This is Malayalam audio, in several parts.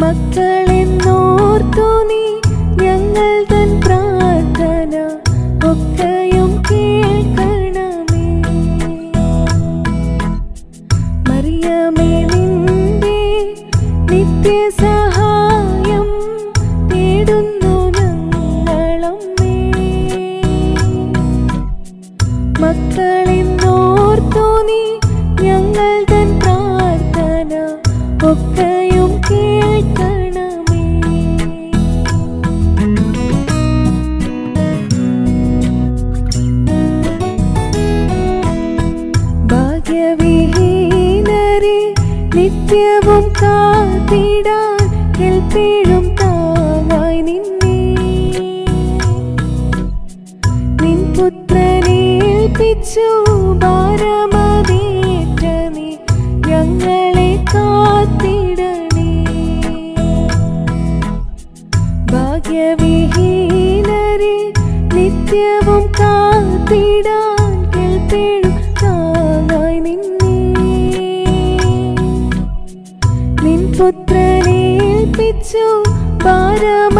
മക്കളെന്നോർത്തു നിത്യവും കാത്തിടാൻ കേൾപ്പിഴും താവായി നിന്നെ. നിൻ പുത്രനേൽപ്പിച്ചു ഭാരമതേറ്റ നീ ഞങ്ങളെ കാത്തിടണേ. ഭാഗ്യവിഹീനരെ നിത്യവും കാത്തിടാൻ പുത്രനേൽപ്പിച്ചു പാരമ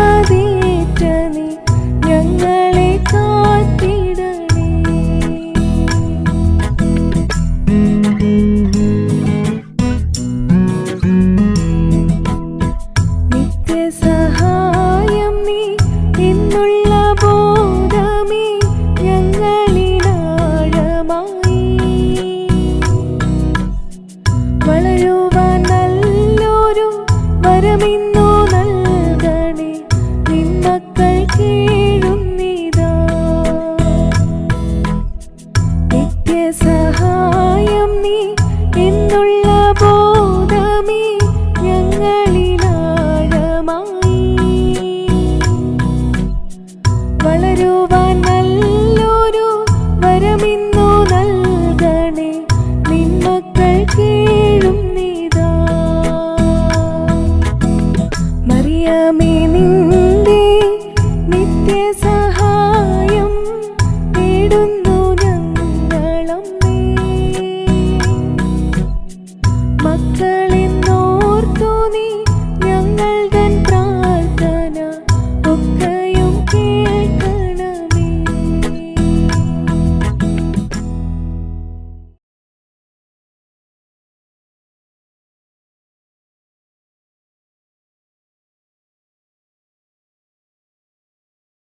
பேச